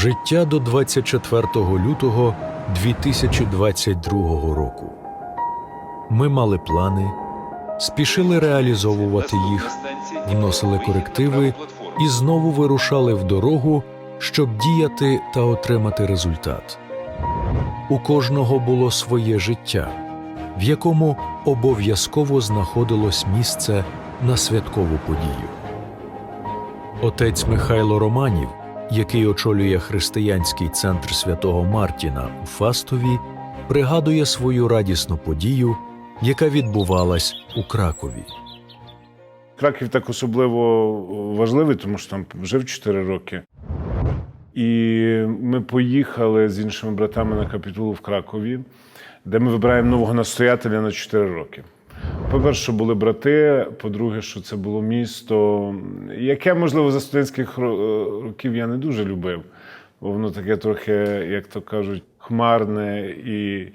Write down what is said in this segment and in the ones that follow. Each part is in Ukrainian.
Життя до 24 лютого 2022 року. Ми мали плани, спішили реалізовувати їх, вносили корективи і знову вирушали в дорогу, щоб діяти та отримати результат. У кожного було своє життя, в якому обов'язково знаходилось місце на святкову подію. Отець Михайло Романів, який очолює християнський центр святого Мартіна у Фастові, пригадує свою радісну подію, яка відбувалась у Кракові. Краків так особливо важливий, тому що там жив 4 роки. І ми поїхали з іншими братами на капітулу в Кракові, де ми вибираємо нового настоятеля на 4 роки. По-перше, що були брати. По-друге, що це було місто, яке, можливо, за студентських років я не дуже любив. Бо воно таке трохи, як то кажуть, хмарне і,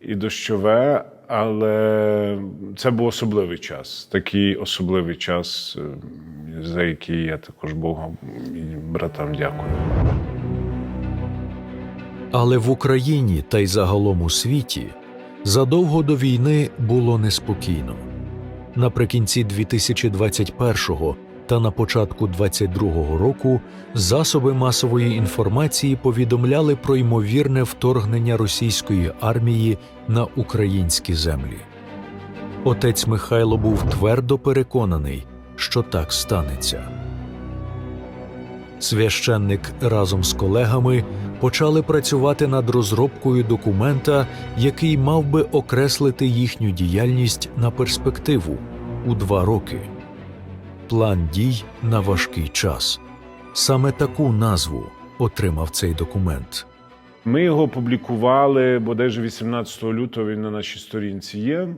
і дощове. Але це був особливий час, такий особливий час, е, за який я також Богу і братам дякую. Але в Україні та й загалом у світі задовго до війни було неспокійно. Наприкінці 2021 та на початку 2022 року засоби масової інформації повідомляли про ймовірне вторгнення російської армії на українські землі. Отець Михайло був твердо переконаний, що так станеться. Священник разом з колегами почали працювати над розробкою документа, який мав би окреслити їхню діяльність на перспективу у два роки. План дій на важкий час. Саме таку назву отримав цей документ. Ми його опублікували bodajże 18 лютого він на нашій сторінці є.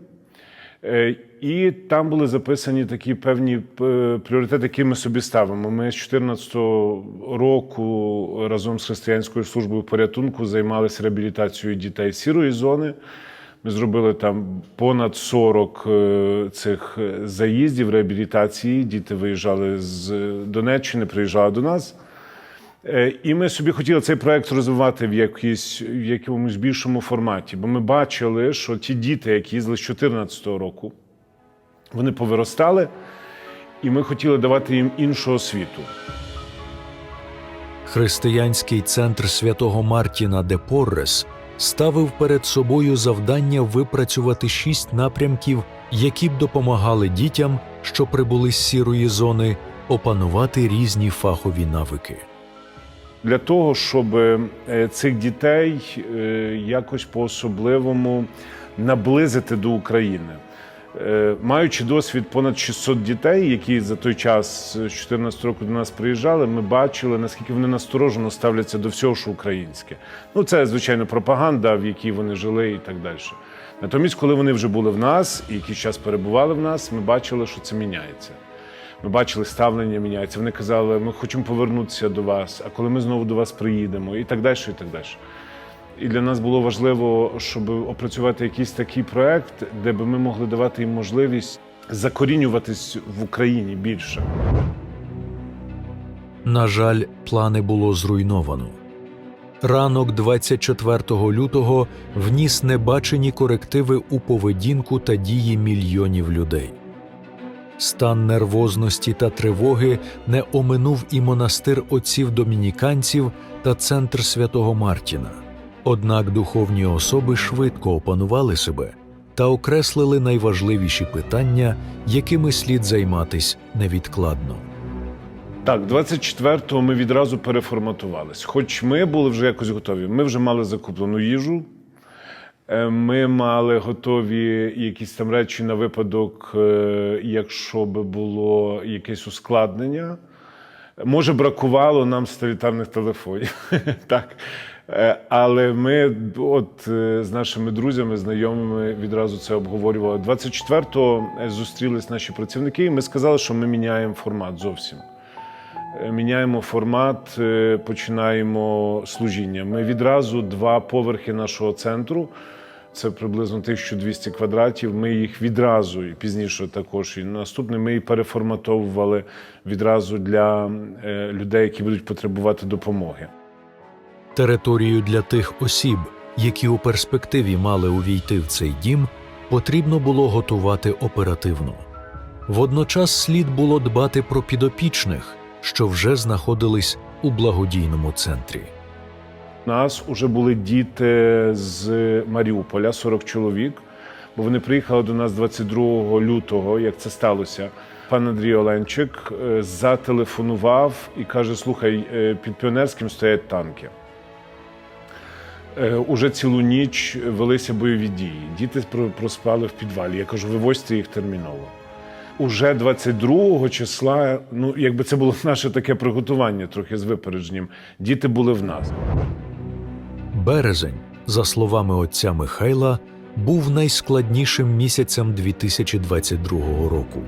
Е, І там були записані такі певні е, пріоритети, які ми собі ставимо. Ми з 2014 року разом з християнською службою порятунку займалися реабілітацією дітей сірої зони. Ми зробили там понад 40 е, цих заїздів реабілітації. Діти виїжджали з Донеччини, приїжджали до нас. Е, І ми собі хотіли цей проект розвивати в, якійсь, в якомусь більшому форматі, бо ми бачили, що ті діти, які їздили з 2014 року, вони повиростали, і ми хотіли давати їм іншу освіту. Християнський центр святого Мартіна де Поррес ставив перед собою завдання випрацювати шість напрямків, які б допомагали дітям, що прибули з сірої зони, опанувати різні фахові навики. Для того, щоб е, цих дітей е, якось по-особливому наблизити до України. Е, Маючи досвід понад 600 дітей, які за той час з 2014 року до нас приїжджали, ми бачили, наскільки вони насторожено ставляться до всього, що українське. Ну, це, звичайно, пропаганда, в якій вони жили і так далі. Натомість, коли вони вже були в нас і якийсь час перебували в нас, ми бачили, що це міняється. Ми бачили, ставлення міняється. Вони казали, ми хочемо повернутися до вас, а коли ми знову до вас приїдемо, і так далі, і так далі. І для нас було важливо, щоб опрацювати якийсь такий проект, де би ми могли давати їм можливість закорінюватись в Україні більше. На жаль, плани було зруйновано. Ранок 24 лютого вніс небачені корективи у поведінку та дії мільйонів людей. Стан нервозності та тривоги не оминув і монастир отців домініканців та центр святого Мартіна. Однак духовні особи швидко опанували себе та окреслили найважливіші питання, якими слід займатись невідкладно. Так, 24-го ми відразу переформатувались. Хоч ми були вже якось готові. Ми вже мали закуплену їжу. Е, Ми мали готові якісь там речі на випадок, е, якщо би було якесь ускладнення. Може, бракувало нам столітарних телефонів. так. Е, Але ми от з нашими друзями, знайомими відразу це обговорювали. 24-го зустрілись наші працівники, і ми сказали, що ми міняємо формат зовсім. Міняємо формат, починаємо служіння. Ми відразу два поверхи нашого центру. Це приблизно 1200 квадратів. Ми їх відразу і пізніше також. І наступне ми їх переформатовували відразу для е, людей, які будуть потребувати допомоги. Територію для тих осіб, які у перспективі мали увійти в цей дім, потрібно було готувати оперативно. Водночас слід було дбати про підопічних, що вже знаходились у благодійному центрі. Нас вже були діти з Маріуполя, 40 чоловік, бо вони приїхали до нас 22 лютого, як це сталося. Пан Андрій Оленчик е, зателефонував і каже: слухай, е, під піонерським стоять танки. Е, Уже цілу ніч велися бойові дії. Діти про- проспали в підвалі. Я кажу, вивозьте їх терміново. Уже 22 числа, ну якби це було наше таке приготування, трохи з випередженням. Діти були в нас. Березень, за словами отця Михайла, був найскладнішим місяцем 2022 року.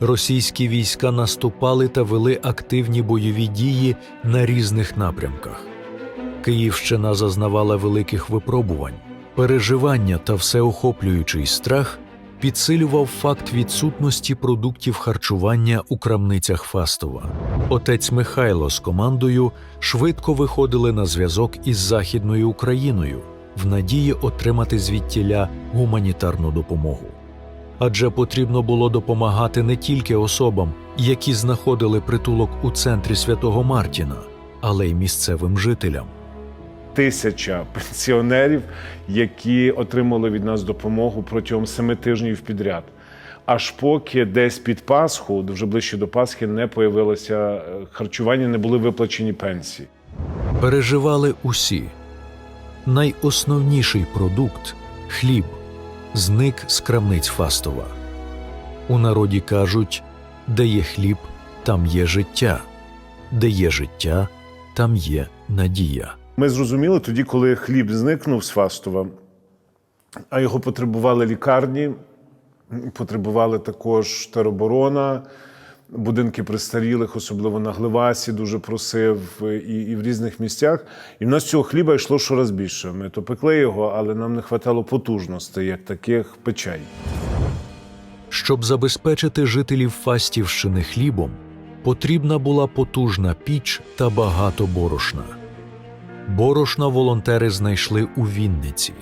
Російські війська наступали та вели активні бойові дії на різних напрямках. Київщина зазнавала великих випробувань, переживання та всеохоплюючий страх підсилював факт відсутності продуктів харчування у крамницях Фастова. Отець Михайло з командою швидко виходили на зв'язок із Західною Україною в надії отримати звідтіля гуманітарну допомогу. Адже потрібно було допомагати не тільки особам, які знаходили притулок у центрі святого Мартіна, але й місцевим жителям. тисяча пенсіонерів, які отримали від нас допомогу протягом семи тижнів підряд. Аж поки десь під Пасху, вже ближче до Пасхи, не появилося е, харчування, не були виплачені пенсії. Переживали усі. Найосновніший продукт хліб зник з крамниць Фастова. У народі кажуть, де є хліб, там є життя, де є життя, там є надія. Ми зрозуміли тоді, коли хліб зникнув з Фастова, а його потребували лікарні, потребували також тероборона, будинки престарілих, особливо на Гливасі, дуже просив, і, і в різних місцях. І в нас цього хліба йшло щораз більше. Ми то пекли його, але нам не вистачало потужностей, як таких печей. Щоб забезпечити жителів Фастівщини хлібом, потрібна була потужна піч та багато борошна. Борошна волонтери знайшли у Вінниці,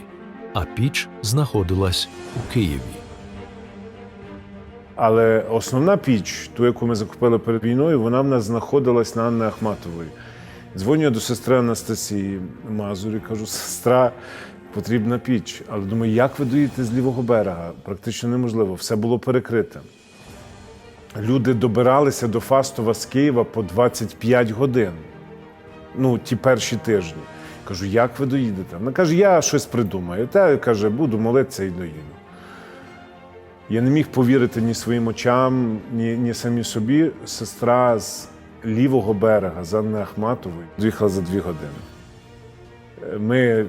а піч знаходилась у Києві. Але основна піч, ту, яку ми закупили перед війною, вона в нас знаходилась на Анни Ахматової. Дзвоню до сестри Анастасії Мазурі, кажу, сестра, потрібна піч. Але думаю, як ви доїдете з лівого берега? Практично неможливо, все було перекрите. Люди добиралися до Фастова з Києва по 25 годин. Ну, ті перші тижні. Кажу, як ви доїдете? Вона каже, я щось придумаю. Та каже, буду молитися і доїду. Я не міг повірити ні своїм очам, ні, ні самі собі. Сестра з лівого берега, з Анни Ахматової, доїхала за дві години. Е, Ми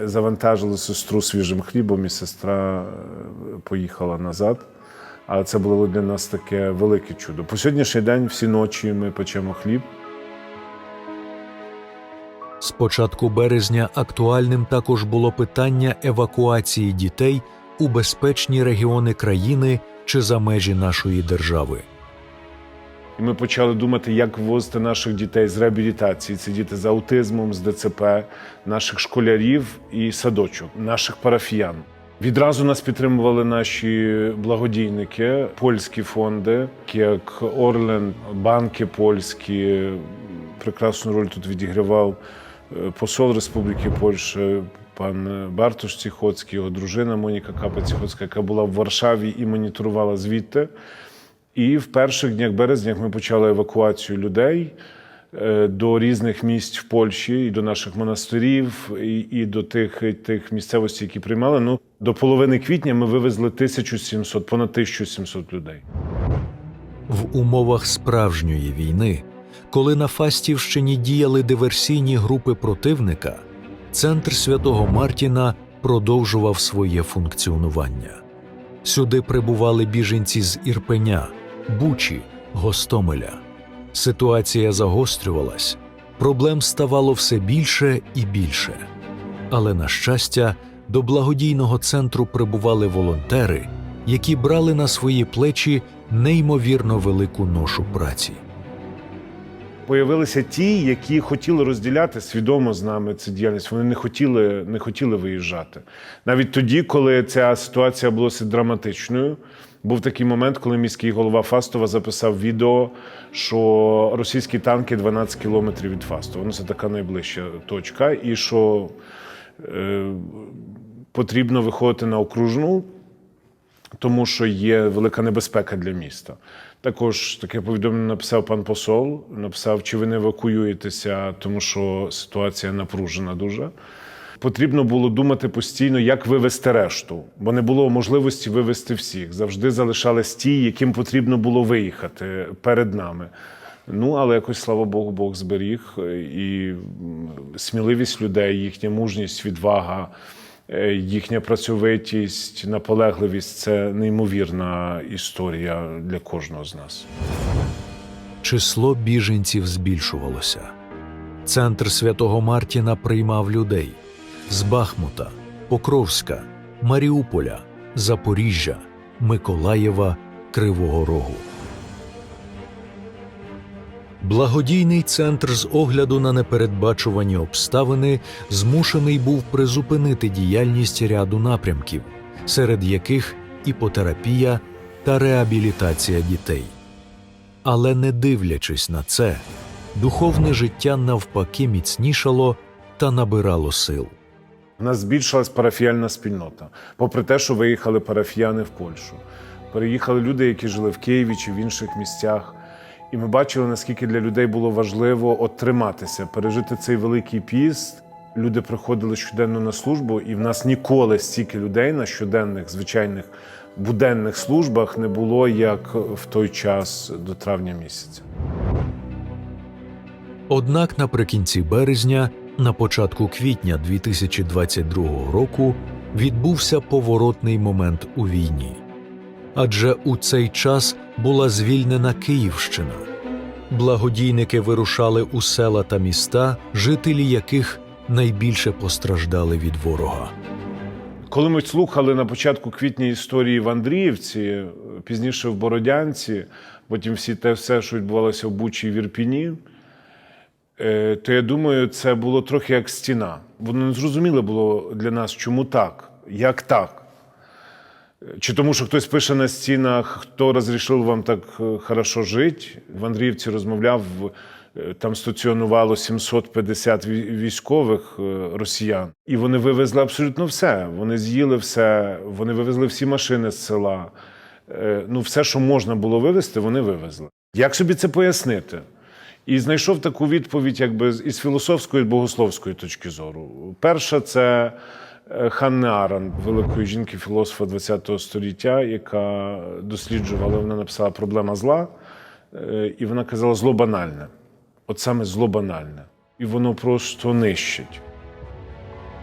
завантажили сестру свіжим хлібом, і сестра е, поїхала назад. Але це було для нас таке велике чудо. По сьогоднішній день всі ночі ми печемо хліб. З початку березня актуальним також було питання евакуації дітей у безпечні регіони країни чи за межі нашої держави. І ми почали думати, як вивозити наших дітей з реабілітації. Це діти з аутизмом, з ДЦП, наших школярів і садочок, наших парафіян. Відразу нас підтримували наші благодійники, польські фонди, як Орлен, банки польські. Прекрасну роль тут відігравав е, посол Республіки Польща, пан Бартош Ціхоцький, його дружина Моніка Капа Ціхоцька, яка була в Варшаві і моніторувала звідти. І в перших днях березня ми почали евакуацію людей е, до різних місць в Польщі, і до наших монастирів, і, і до тих, тих місцевостей, які приймали. Ну, до половини квітня ми вивезли 1700, понад 1700 людей. В умовах справжньої війни, коли на Фастівщині діяли диверсійні групи противника, центр святого Мартіна продовжував своє функціонування. Сюди прибували біженці з Ірпеня, Бучі, Гостомеля. Ситуація загострювалась, проблем ставало все більше і більше. Але, на щастя, до благодійного центру прибували волонтери, які брали на свої плечі неймовірно велику ношу праці. Появилися ті, які хотіли розділяти свідомо з нами цю діяльність. Вони не хотіли, не хотіли виїжджати. Навіть тоді, коли ця ситуація була драматичною, був такий момент, коли міський голова Фастова записав відео, що російські танки 12 кілометрів від Фастова. Ну, це така найближча точка, і що е, потрібно виходити на окружну, тому що є велика небезпека для міста. Також таке повідомлення написав пан посол. Написав, чи ви не евакуюєтеся, тому що ситуація напружена дуже. Потрібно було думати постійно, як вивести решту, бо не було можливості вивести всіх. Завжди залишались ті, яким потрібно було виїхати перед нами. Ну, але якось, слава Богу, Бог зберіг і сміливість людей, їхня мужність, відвага, е, їхня працьовитість, наполегливість це неймовірна історія для кожного з нас. Число біженців збільшувалося. Центр святого Мартіна приймав людей з Бахмута, Покровська, Маріуполя, Запоріжжя, Миколаєва, Кривого Рогу. Благодійний центр з огляду на непередбачувані обставини змушений був призупинити діяльність ряду напрямків, серед яких іпотерапія та реабілітація дітей. Але не дивлячись на це, духовне життя навпаки міцнішало та набирало сил. У нас збільшилась парафіяльна спільнота, попри те, що виїхали парафіяни в Польщу. Переїхали люди, які жили в Києві чи в інших місцях. І ми бачили, наскільки для людей було важливо от триматися, пережити цей великий піст. Люди приходили щоденно на службу, і в нас ніколи стільки людей на щоденних, звичайних буденних службах не було, як в той час до травня місяця. Однак наприкінці березня, на початку квітня 2022 року, відбувся поворотний момент у війні. Адже у цей час була звільнена Київщина. Благодійники вирушали у села та міста, жителі яких найбільше постраждали від ворога. Коли ми слухали на початку квітня історії в Андріївці, пізніше в Бородянці, потім всі те все, що відбувалося в Бучі і в е, то я думаю, це було трохи як стіна. Воно не зрозуміло було для нас, чому так, як так. Чи тому, що хтось пише на стінах, хто розрішив вам так е, хорошо жити. В Андріївці розмовляв, е, там стаціонувало 750 військових е, росіян. І вони вивезли абсолютно все. Вони з'їли все, вони вивезли всі машини з села. Ну, все, що можна було вивезти, вони вивезли. Як собі це пояснити? І знайшов таку відповідь, якби із філософської і богословської точки зору. Перша це е, Ханне Аран, великої жінки, філософа ХХ століття, яка досліджувала, вона написала Проблема зла, е, і вона казала зло банальне. От саме зло банальне. І воно просто нищить.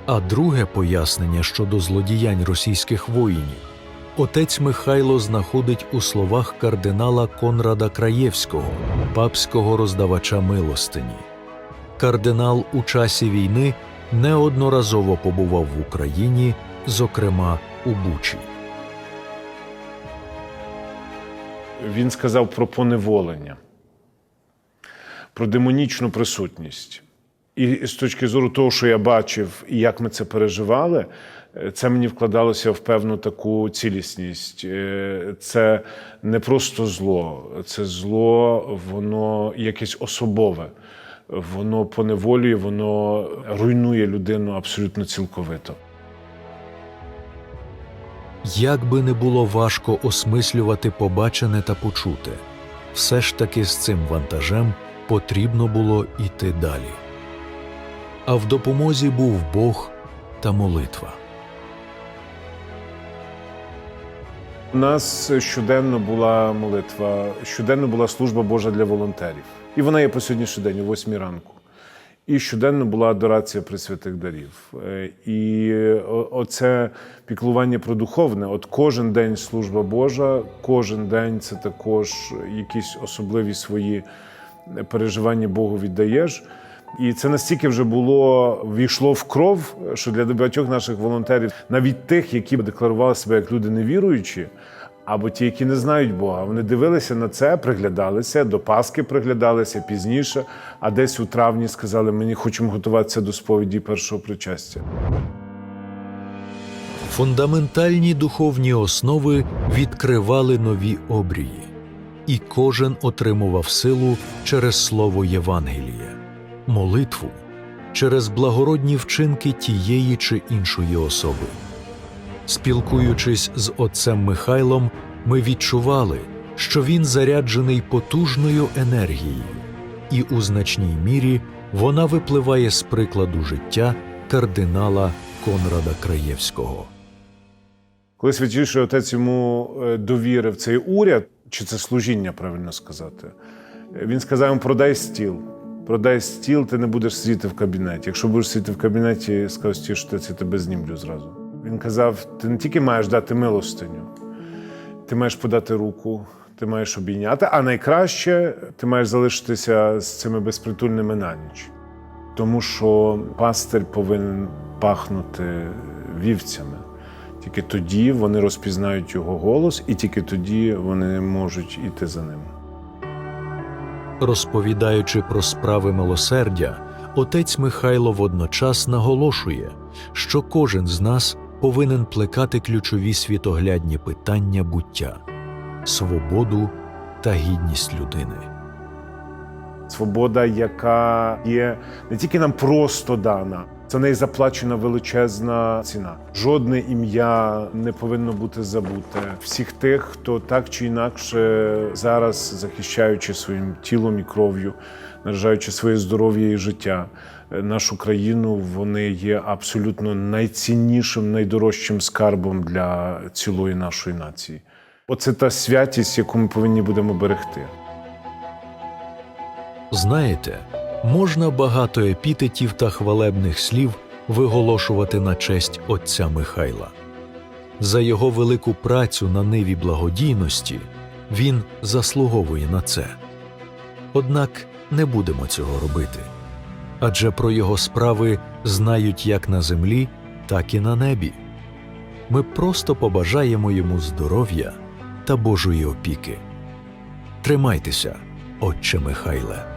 А друге пояснення щодо злодіянь російських воїнів отець Михайло знаходить у словах кардинала Конрада Краєвського, папського роздавача милостині. Кардинал у часі війни неодноразово побував в Україні, зокрема у Бучі. Він сказав про поневолення, про демонічну присутність. І з точки зору того, що я бачив і як ми це переживали, це мені вкладалося в певну таку цілісність. Е, Це не просто зло, це зло, воно якесь особове. Воно поневолює, воно руйнує людину абсолютно цілковито. Як би не було важко осмислювати побачене та почуте, все ж таки з цим вантажем потрібно було йти далі. А в допомозі був Бог та молитва. У нас щоденно була молитва, щоденно була служба Божа для волонтерів. І вона є по сьогоднішній день, о 8 ранку. І щоденно була адорація присвятих дарів. Е, І оце піклування про духовне. От кожен день служба Божа, кожен день це також якісь особливі свої переживання Богу віддаєш. І це настільки вже було війшло в кров, що для багатьох наших волонтерів, навіть тих, які декларували себе як люди невіруючі, або ті, які не знають Бога. Вони дивилися на це, приглядалися, до Пасхи приглядалися пізніше, а десь у травні сказали, мені хочемо готуватися до сповіді першого причастя. Фундаментальні духовні основи відкривали нові обрії, і кожен отримував силу через слово Євангелія, молитву через благородні вчинки тієї чи іншої особи. Спілкуючись з отцем Михайлом, ми відчували, що він заряджений потужною енергією, і у значній мірі вона випливає з прикладу життя кардинала Конрада Краєвського. Коли святіший отець йому е, довірив цей уряд, чи це служіння, правильно сказати, е, він сказав йому: продай стіл. Продай стіл, ти не будеш сидіти в кабінеті. Якщо будеш сидіти в кабінеті, скажу що я тебе знімлю зразу. Він казав: ти не тільки маєш дати милостиню, ти маєш подати руку, ти маєш обійняти, а найкраще ти маєш залишитися з цими безпритульними на ніч. Тому що пастир повинен пахнути вівцями. Тільки тоді вони розпізнають його голос, і тільки тоді вони можуть іти за ним. Розповідаючи про справи милосердя, отець Михайло водночас наголошує, що кожен з нас повинен плекати ключові світоглядні питання буття свободу та гідність людини. Свобода, яка є не тільки нам просто дана, за неї заплачена величезна ціна. Жодне ім'я не повинно бути забуте. Всіх тих, хто так чи інакше зараз захищаючи своїм тілом і кров'ю, наражаючи своє здоров'я і життя, нашу країну, вони є абсолютно найціннішим, найдорожчим скарбом для цілої нашої нації. Оце та святість, яку ми повинні будемо берегти. Знаєте, можна багато епітетів та хвалебних слів виголошувати на честь отця Михайла. За його велику працю на ниві благодійності він заслуговує на це. Однак не будемо цього робити. Адже про його справи знають як на землі, так і на небі. Ми просто побажаємо йому здоров'я та Божої опіки. Тримайтеся, отче Михайле.